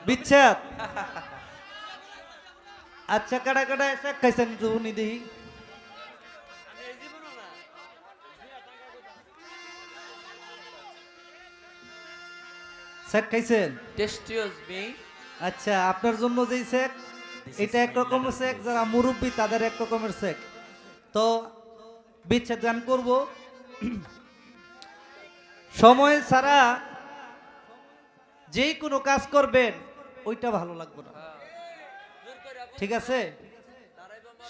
বিচ্ছেদ আচ্ছা কাটা কাটা এসে খাইছেন শেখ খাইছেন আচ্ছা আপনার জন্য যেই শেক এটা একরকম শেক যারা মুরব্বী তাদের এক রকমের শেক তো বিচ্ছেদ গান করব সময় ছাড়া যেই কোনো কাজ করবেন ওইটা ভালো লাগবে না। ঠিক আছে?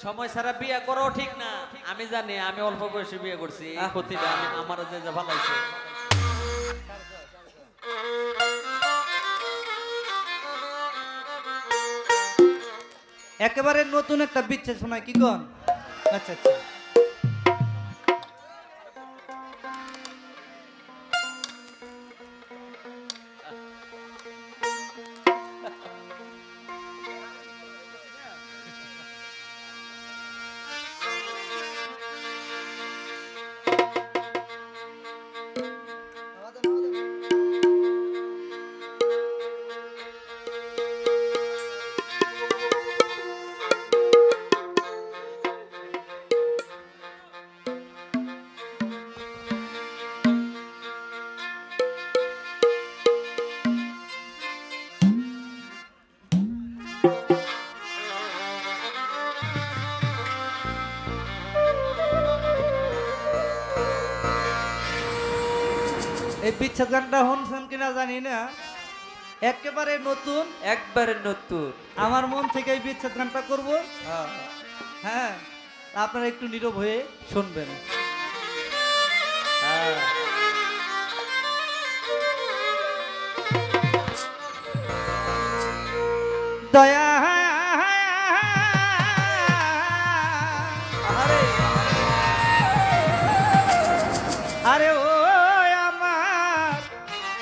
সময় ছাড়া বিয়ে করো ঠিক না। আমি জানি আমি অল্প বয়সে বিয়ে করছি এই ক্ষতিটা আমি আমার যে যে ভালো লাগছে। একেবারে নতুন একটা বিচ্ছেদ শোনায় কি কন? আচ্ছা আচ্ছা। এই বিচ্ছেদ গানটা শুনছেন কিনা জানি না। একেবারে নতুন। একবারে নতুন। আমার মন থেকে এই বিচ্ছেদ গানটা করব? হ্যাঁ আপনারা একটু নীরব হয়ে শুনবেন। হ্যাঁ। দয়া। আরে আরে ও।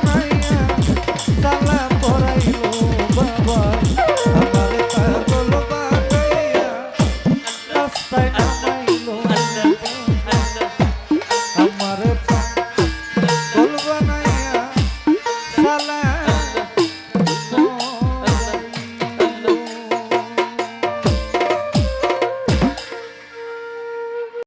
my